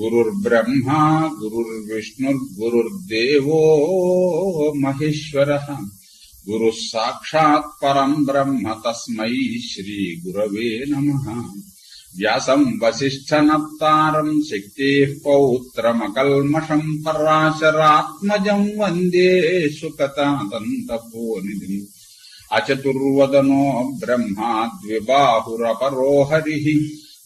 गुरुर्ब्रह्मा गुरुर्विष्णुर्गुरुर्देवो महेश्वर। गुरु साक्षात् परम ब्रह्म तस्मै श्रीगुरवे नमः। व्यासम् शक्ति शक्तेः पौत्रमकल्मषम् पराशरात्मज वंदे सुकतातन्तपोनिधिम् अचतुर्वदनो ब्रह्मा द्विबाहुरपरो हरि।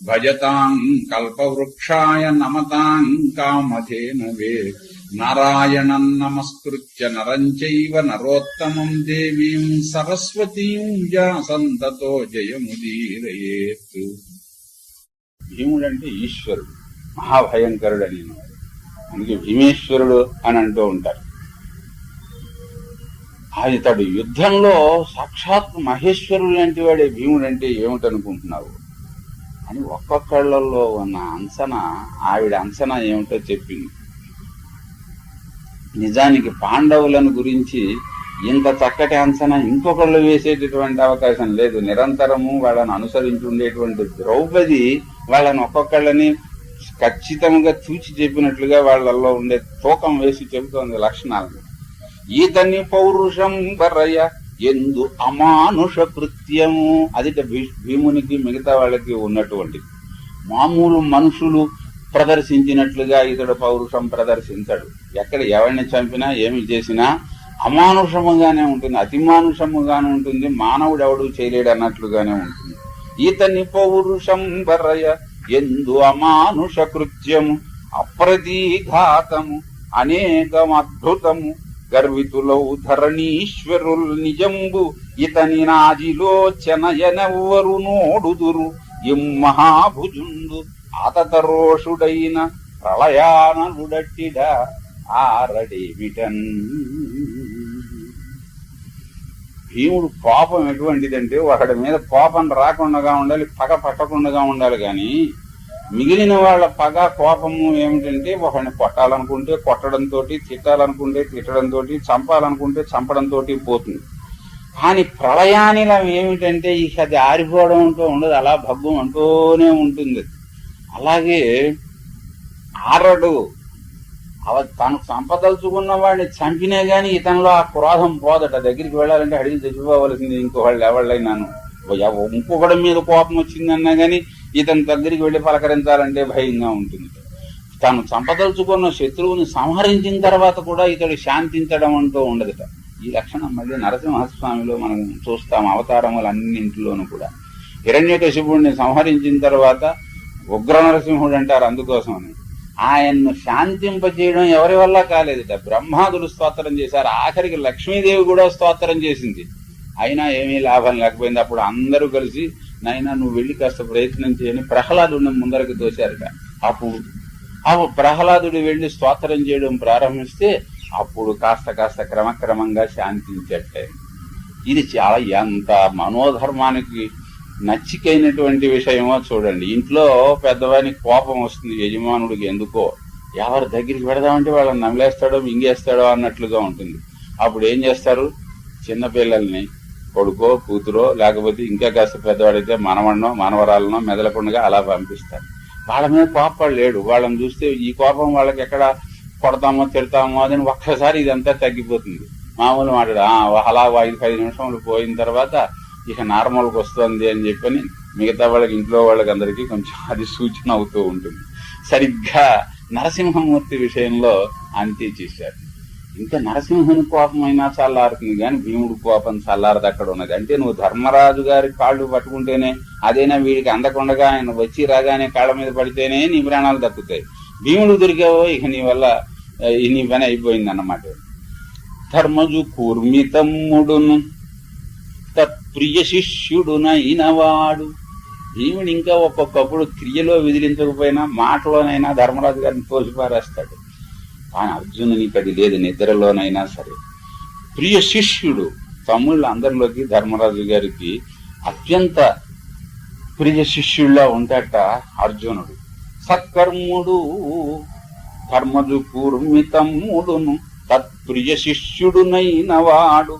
భూయో భూయో నమామ్యాం భజతాం కల్పవృక్షాయ నమతాం కామధేనవే నారాయణం నమస్కృత్య నరం చైవ నరోత్తమం దేవీం సరస్వతీం వ్యాసంతతో జయముదీరయేత్ భీముడంటే ఈశ్వరుడు మహాభయంకరుడు అనేవాడు అందుకే భీమేశ్వరుడు అని అంటూ ఉంటారు. ఇతడు యుద్ధంలో సాక్షాత్ మహేశ్వరుడు లాంటి వాడే భీముడంటే ఏమిటనుకుంటున్నావు? అని ఒక్కొక్కళ్ళలో ఉన్న అంచనా ఆవిడ అంచనా ఏమిటో చెప్పింది. నిజానికి పాండవులను గురించి ఇంత చక్కటి అంచనా ఇంకొకళ్ళు వేసేటటువంటి అవకాశం లేదు. నిరంతరము వాళ్ళని అనుసరించి ఉండేటువంటి ద్రౌపది వాళ్ళని ఒక్కొక్కళ్ళని ఖచ్చితంగా చూచి చెప్పినట్లుగా వాళ్ళల్లో ఉండే తూకం వేసి చెబుతోంది లక్షణాలను ఈతని పౌరుషం బర్రయ్య ఎందు అమానుష కృత్యము. అది భీమునికి మిగతా వాళ్ళకి ఉన్నటువంటి మామూలు మనుషులు ప్రదర్శించినట్లుగా ఇతడు పౌరుషం ప్రదర్శించాడు. ఎక్కడ ఎవరిని చంపినా ఏమి చేసినా అమానుషముగానే ఉంటుంది అతిమానుషముగానే ఉంటుంది మానవుడు ఎవడు చేయలేడు అన్నట్లుగానే ఉంటుంది. ఇతని పౌరుషం బర్రయ ఎందు అమానుష కృత్యము అప్రతీఘాతము అనేకం అద్భుతము గర్వితులౌ ధరణీశ్వరుల్ నిజంబు ఇతని నాజిలోచనయనెవ్వరు నోడుదురు. ఇం మహాభుజుండు ఆతతరోషుడైన ప్రళయానలుడట్టిడ ఆరడేమిటన్ భీముడు కోపం ఎటువంటిదంటే ఒకడి మీద కోపం రాకుండా ఉండాలి పగ పట్టకుండా ఉండాలి కానీ మిగిలిన వాళ్ళ పగ కోపము ఏమిటంటే ఒకరిని కొట్టాలనుకుంటే కొట్టడంతో తిట్టాలనుకుంటే తిట్టడంతో చంపాలనుకుంటే చంపడంతో పోతుంది. కానీ ప్రళయానిలా ఏమిటంటే ఇక అది ఆరిపోవడంతో ఉండదు అలా భగ్గం అంటూనే ఉంటుంది. అలాగే ఆరడు అవ తను చంపదలుచుకున్న వాడిని చంపినా గాని ఇతనిలో ఆ క్రోధం పోదట. దగ్గరికి వెళ్ళాలంటే అడిగి తెచ్చిపోవలసింది ఇంకొకళ్ళు ఎవళ్ళైనాను. ఇంకొకటి మీద కోపం వచ్చిందన్నా గాని ఇతని దగ్గరికి వెళ్ళి పలకరించాలంటే భయంగా ఉంటుంది. తాను చంపదలుచుకున్న శత్రువుని సంహరించిన తర్వాత కూడా ఇతడు శాంతించడం అంటూ ఉండదుట. ఈ లక్షణం మళ్ళీ నరసింహస్వామిలో మనం చూస్తాం అవతారములన్నింటిలోనూ కూడా. హిరణ్యకశిపుడిని సంహరించిన తర్వాత ఉగ్ర నరసింహుడు అంటారు అందుకోసమని. ఆయన్ను శాంతింపజేయడం ఎవరి వల్ల కాలేదుట? బ్రహ్మాదులు స్తోత్రం చేశారు. ఆఖరికి లక్ష్మీదేవి కూడా స్తోత్రం చేసింది. అయినా ఏమీ లాభం లేకపోయింది. అప్పుడు అందరూ కలిసి నైనా నువ్వు వెళ్ళి కాస్త ప్రయత్నం చేయని ప్రహ్లాదుడిని ముందరకు తోశారట. అప్పుడు అప్పుడు ప్రహ్లాదుడు వెళ్ళి స్తోత్రం చేయడం ప్రారంభిస్తే అప్పుడు కాస్త కాస్త క్రమక్రమంగా శాంతించట్టే. ఇది చాలా ఎంత మనోధర్మానికి నచ్చికైనటువంటి విషయమో చూడండి. ఇంట్లో పెద్దవానికి కోపం వస్తుంది యజమానుడికి ఎందుకో. ఎవరి దగ్గరికి పెడదామంటే వాళ్ళని నమిలేస్తాడో మింగేస్తాడో అన్నట్లుగా ఉంటుంది. అప్పుడు ఏం చేస్తారు? చిన్నపిల్లల్ని కొడుకో కూతురో లేకపోతే ఇంకా కాస్త పెద్దవాడైతే మనవన్నో మనవరాలనో మెదలకుండా అలా పంపిస్తారు. వాళ్ళ మీద కోపడలేడు వాళ్ళని చూస్తే ఈ కోపం వాళ్ళకి ఎక్కడ కొడతామో తిడతామో అని ఒక్కసారి ఇదంతా తగ్గిపోతుంది. మామూలు మాట్లాడు అలా ఐదు పది నిమిషాలు పోయిన తర్వాత ఇక నార్మల్కి వస్తుంది అని చెప్పని మిగతా వాళ్ళకి ఇంట్లో వాళ్ళకి అందరికీ కొంచెం అది సూచన అవుతూ ఉంటుంది. సరిగ్గా నరసింహమూర్తి విషయంలో అంతే చేశారు. ఇంకా నరసింహుని కోపం అయినా చల్లారుతుంది కానీ భీముడు కోపం చల్లారదు అక్కడ ఉన్నది. అంటే నువ్వు ధర్మరాజు గారి కాళ్ళు పట్టుకుంటేనే అదైనా వీడికి అందకుండగా ఆయన వచ్చి రాగానే కాళ్ళ మీద పడితేనే నీ ప్రాణాలు దక్కుతాయి. భీముడు దొరికావో ఇక నీ వల్ల ఈ నీ పని అయిపోయింది అన్నమాట ధర్మజు కూర్మితమ్ముడును తత్ప్రియ శిష్యుడునైనవాడు భీముడు ఇంకా ఒక్కొక్కప్పుడు క్రియలో విదిలించకపోయినా మాటలోనైనా ధర్మరాజు గారిని తోసిపారేస్తాడు. కానీ అర్జునునికి అది లేదు నిద్రలోనైనా సరే. ప్రియ శిష్యుడు తమ్ముళ్ళ అందరిలోకి ధర్మరాజు గారికి అత్యంత ప్రియ శిష్యుల్లా ఉంటాట అర్జునుడు. సత్కర్ముడు ధర్మజు కూర్మితమ్ముడును తత్ప్రియ శిష్యుడునైన వాడు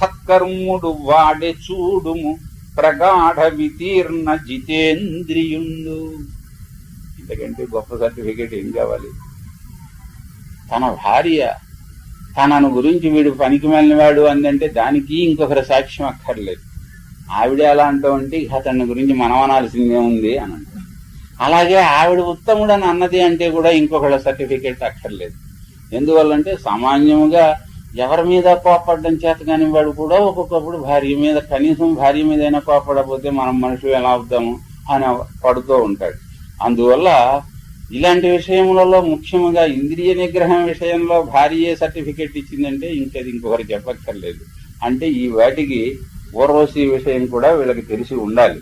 సత్కర్ముడు వాడే చూడుము ప్రగాఢ వితీర్ణ జితేంద్రియుండు. ఇంతకంటే గొప్ప సర్టిఫికేట్ ఏం కావాలి? తన భార్య తనను గురించి వీడు పనికి వాడు అందంటే దానికి ఇంకొకరి సాక్ష్యం అక్కర్లేదు. ఆవిడ ఎలా అంటూ ఇక అతని గురించి మనం అనాల్సిందే ఉంది అని అలాగే ఆవిడ ఉత్తముడు అని అన్నది అంటే కూడా ఇంకొకళ్ళ సర్టిఫికేట్ అక్కర్లేదు. ఎందువల్లంటే సామాన్యముగా ఎవరి మీద కోపడడం చేత కాని వాడు కూడా ఒక్కొక్కప్పుడు భార్య మీద కనీసం భార్య మీద అయినా కోపడకపోతే మనం మనుషులు ఎలా అవుతాము అని పడుతూ ఉంటాడు. అందువల్ల ఇలాంటి విషయములలో ముఖ్యముగా ఇంద్రియ నిగ్రహం విషయంలో భార్య సర్టిఫికెట్ ఇచ్చిందంటే ఇంకది ఇంకొకరు చెప్పక్కర్లేదు. అంటే ఈ వాటికి ఊర్వశి విషయం కూడా వీళ్ళకి తెలిసి ఉండాలి.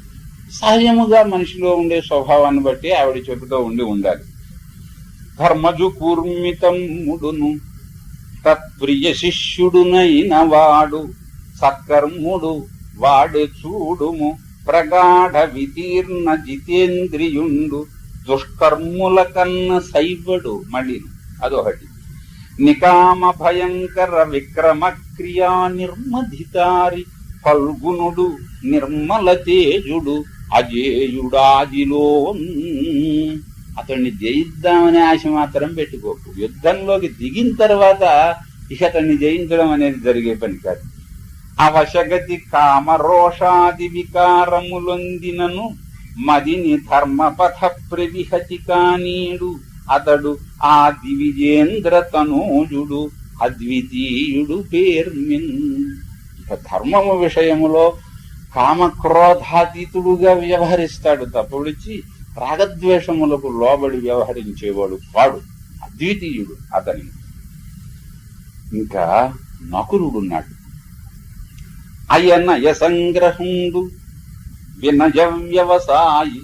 సహజముగా మనిషిలో ఉండే స్వభావాన్ని బట్టి ఆవిడ చెబుతూ ఉండి ఉండాలి. ధర్మజు కూర్మితముడును తత్ప్రియ శిష్యుడునైన వాడు సత్కర్ముడు వాడు చూడుము ప్రగాఢ వితీర్ణ జితేంద్రియుండు దుష్కర్ముల కన్న సైబడు మళ్ళీ అదొకటి. నికామ భయంకర విక్రమ క్రియా నిర్మధితారి ఫల్గునుడు నిర్మల తేజుడు అజేయుడాదిలో అతన్ని జయిద్దామనే ఆశ మాత్రం పెట్టుకోకు. యుద్ధంలోకి దిగిన తర్వాత ఇక అతన్ని జయించడం అనేది జరిగే పని కాదు. అవశగతి కామరోషాది వికారములొందినను మదిని ధర్మపథ ప్రవిహతి కానీడు అతడు ఆ దివిజేంద్ర తనూజుడు అద్వితీయుడు పేర్మిన్. ఇక ధర్మము విషయములో కామక్రోధాతీతుడుగా వ్యవహరిస్తాడు తప్పడిచి రాగద్వేషములకు లోబడి వ్యవహరించేవాడు వాడు అద్వితీయుడు అతని. ఇంకా నకురుడున్నాడు. అయనయ సంగ్రహుండు వినయ వ్యవసాయి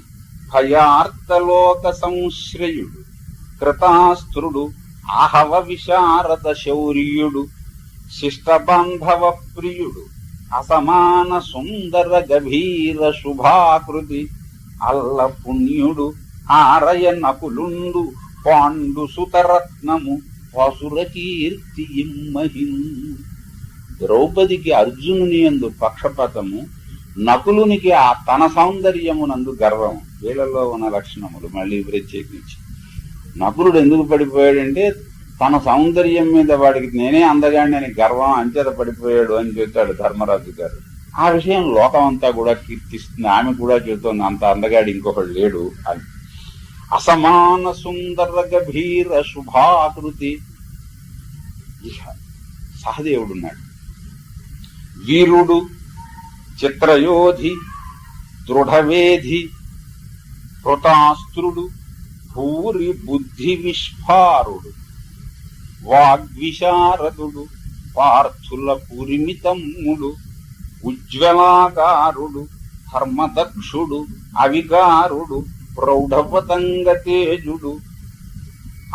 భయార్తలోక సంశ్రయుడు కృతాస్త్రుడు ఆహవ విశారద శౌర్యుడు శిష్టబాంధవ ప్రియుడు అసమాన సుందర గభీర శుభాకృతి అల్ల పుణ్యుడు ఆరయ నకులుండు పాండు సుతరత్నము పసుర కీర్తి ద్రౌపదికి అర్జునుని ఎందు పక్షపాతము నకులునికి ఆ తన సౌందర్యమునందు గర్వం వీళ్ళలో ఉన్న లక్షణములు మళ్ళీ ప్రత్యేకించి. నకులుడు ఎందుకు పడిపోయాడంటే తన సౌందర్యం మీద వాడికి నేనే అందగాడిని అని గర్వం అంచేత పడిపోయాడు అని చెప్తాడు ధర్మరాజు గారు. ఆ విషయం లోకం అంతా కూడా కీర్తిస్తుంది. ఆమె కూడా చెబుతోంది అంత అందగాడు ఇంకొకడు లేడు అని. అసమాన సుందర గభీర శుభాకృతి. సహదేవుడున్నాడు వీరుడు చిత్రయోధి దృఢవేధి కృతాస్త్రుడు భూరి బుద్ధి విస్ఫారుడు వాగ్విశారదుడు పార్థుల పురిమితమ్ముడు ఉజ్వలాకారుడు ధర్మదక్షుడు అవికారుడు ప్రౌఢపతంగ తేజుడు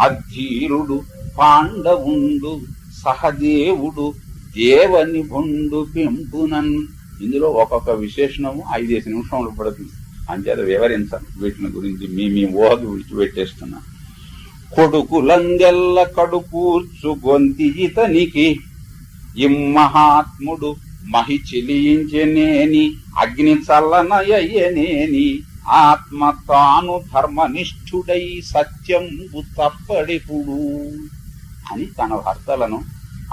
అధీరుడు పాండవుండు సహదేవుడు దేవనిభుండు పెంపునన్ ఇందులో ఒక్కొక్క విశేషణము ఐదేసి నిమిషంలో పడుతుంది. అంచేత వివరించాను వీటిని గురించి మీ మీ ఊహకు విడిచిపెట్టేస్తున్నా. కొడుకులందెల్ల కడుపూర్చు గొంతి ఇతనికి. ఇమ్మహాత్ముడు మహి చెలించనేని అగ్ని చల్లనయ్యనేని ఆత్మ తాను ధర్మనిష్ఠుడై సత్యం తప్పడిపుడు. అని తన భర్తలను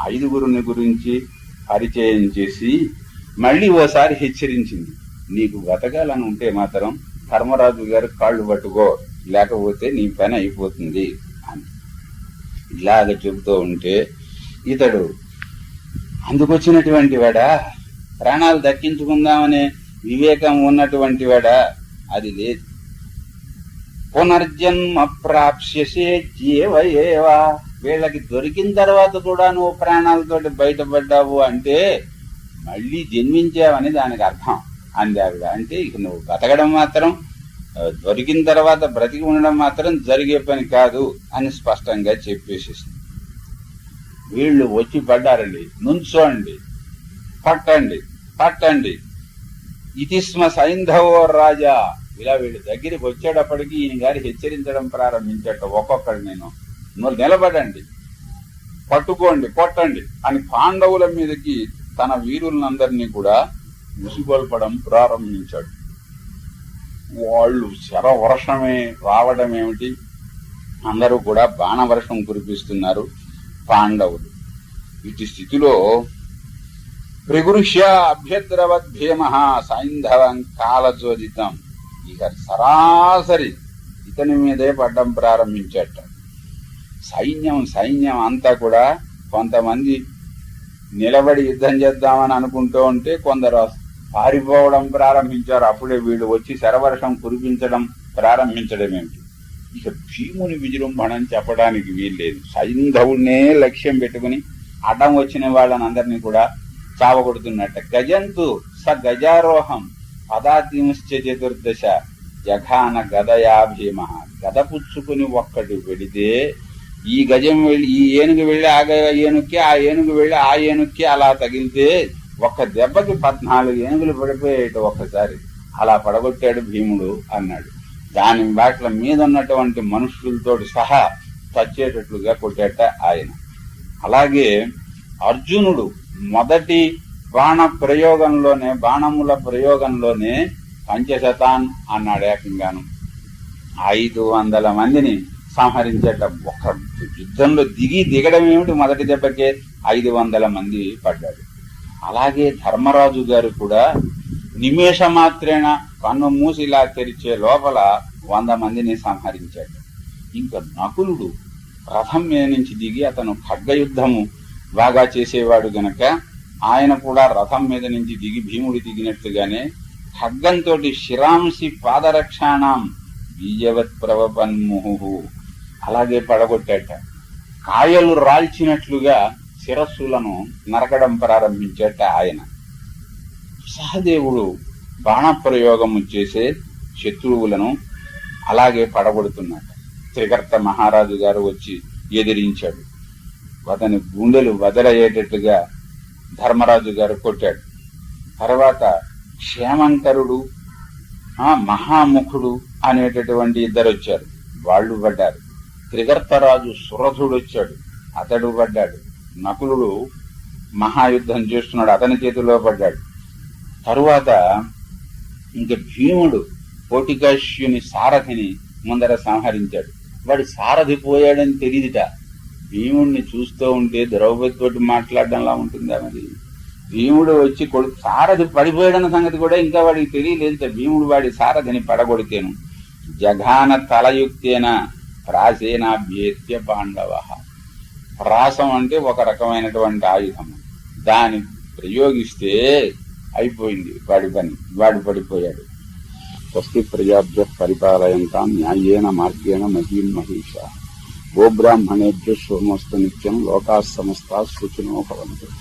ఐదుగురిని గురించి పరిచయం చేసి మళ్ళీ ఓసారి హెచ్చరించింది. నీకు బతకాలని ఉంటే మాత్రం ధర్మరాజు గారు కాళ్ళు పట్టుకో లేకపోతే నీ పని అయిపోతుంది అని. ఇలాగ చెబుతూ ఉంటే ఇతడు అందుకొచ్చినటువంటి వాడా? ప్రాణాలు దక్కించుకుందామనే వివేకం ఉన్నటువంటి వాడా? అది లేదు. పునర్జన్మ ప్రాప్స్యసే జీవయేవా? వీళ్ళకి దొరికిన తర్వాత కూడా నువ్వు ప్రాణాలతోటి బయటపడ్డావు అంటే మళ్ళీ జన్మించావని దానికి అర్థం. అందావిడ. అంటే ఇక నువ్వు బతకడం మాత్రం దొరికిన తర్వాత బ్రతికి ఉండడం మాత్రం జరిగే పని కాదు అని స్పష్టంగా చెప్పేసేసింది. వీళ్ళు వచ్చి పడ్డారండి. నుంచోండి. పట్టండి. పట్టండి. ఇతిస్మ సైంధవో రాజా. ఇలా వీళ్ళు దగ్గరికి వచ్చేటప్పటికి ఈయన గారు హెచ్చరించడం ప్రారంభించట ఒక్కొక్కడు నేను. నువ్వు నిలబడండి. పట్టుకోండి కొట్టండి అని పాండవుల మీదకి తన వీరులందరినీ కూడా ముసుగొల్పడం ప్రారంభించాడు. వాళ్ళు శరవర్షమే రావడం ఏమిటి అందరూ కూడా బాణవర్షం కురిపిస్తున్నారు పాండవులు. ఇటు స్థితిలో ప్రగృష్య అభ్యద్రవద్ భీమ సైంధవం కాలచోదితం ఇక సరాసరి ఇతని మీదే పడ్డం ప్రారంభించట. సైన్యం సైన్యం అంతా కూడా కొంతమంది నిలబడి యుద్ధం చేద్దామని అనుకుంటూ ఉంటే కొందరు పారిపోవడం ప్రారంభించారు. అప్పుడే వీళ్ళు వచ్చి శరవర్షం కురిపించడం ప్రారంభించడం ఏమిటి? ఇక భీముని విజృంభణం చెప్పడానికి వీల్లేదు. సైంధవుడినే లక్ష్యం పెట్టుకుని అడ్డం వచ్చిన వాళ్ళని అందరినీ కూడా చావగొడుతున్నట్ట. గజంతు స గజారోహం పదాతింశ్చ చతుర్దశ జఘాన గదయా భీమ గద పుచ్చుకుని ఒక్కటి వెడితే ఈ గజం వెళ్ళి ఈ ఏనుగు వెళ్ళి ఆ ఏనుక్కి ఆ ఏనుగు వెళ్ళి ఆ ఏనుక్కి అలా తగిలితే ఒక్క దెబ్బకి పద్నాలుగు ఏనుగులు పడిపోయేట ఒక్కసారి. అలా పడగొట్టాడు భీముడు అన్నాడు. దాని బాట్ల మీద ఉన్నటువంటి మనుషులతో సహా చచ్చేటట్లుగా కొట్టాట ఆయన. అలాగే అర్జునుడు మొదటి బాణ ప్రయోగంలోనే బాణముల ప్రయోగంలోనే పంచశతాన్ అన్నాడు ఏకంగాను. ఐదు వందల మందిని సంహరించేట ఒక యుద్ధంలో దిగి దిగడం ఏమిటి? మొదటి దెబ్బకే ఐదు వందల మంది పడ్డాడు అలాగే ధర్మరాజు గారు కూడా నిమేష మాత్రేన కన్ను మూసి ఇలా తెరిచే లోపల వంద మందిని సంహరించాడు. ఇంకా నకులుడు రథం మీద నుంచి దిగి అతను ఖడ్గయుద్ధము బాగా చేసేవాడు గనక ఆయన కూడా రథం మీద నుంచి దిగి భీముడు దిగినట్లుగానే ఖడ్గంతో శిరాంసి పాదరక్షాణం బీజవత్ ప్రవపన్ముహు అలాగే పడగొట్టాట. కాయలు రాల్చినట్లుగా శిరస్సులను నరకడం ప్రారంభించాట ఆయన. సహదేవుడు బాణప్రయోగము చేసే శత్రువులను అలాగే పడగొడుతున్నాడు త్రికర్త మహారాజు గారు వచ్చి ఎదిరించాడు. అతని గుండెలు వదలయ్యేటట్టుగా ధర్మరాజు గారు కొట్టాడు. తర్వాత క్షేమంకరుడు ఆ మహాముఖుడు అనేటటువంటి ఇద్దరు వచ్చారు వాళ్ళు పడ్డారు. త్రిగర్తరాజు సురథుడు వచ్చాడు అతడు పడ్డాడు. నకులుడు మహాయుద్ధం చేస్తున్నాడు. అతని చేతిలో పడ్డాడు. తరువాత ఇంక భీముడు కోటికాశ్యుని సారథిని ముందర సంహరించాడు. వాడు సారథి పోయాడని తెలియదుట భీముడిని చూస్తూ ఉంటే ద్రౌపదితోటి మాట్లాడడంలా ఉంటుందా మరి? భీముడు వచ్చి కొడు సారథి పడిపోయాడన్న సంగతి కూడా ఇంకా వాడికి తెలియలేదు భీముడు వాడి సారథిని పడగొడితేను. జఘాన తలయుక్తేన ప్రాసేనాభ్యేత్య పాండవ ప్రాసం అంటే ఒక రకమైనటువంటి ఆయుధం. దాని ప్రయోగిస్తే అయిపోయింది వాడి పని వాడు పడిపోయాడు. స్వస్తి ప్రజాభ్య పరిపాలయంతా న్యాయేన మార్గేణ మహీం మహేష. గోబ్రాహ్మణేభ్య శోమస్తు నిత్యం లోకా సమస్త సూచనో భవంతు.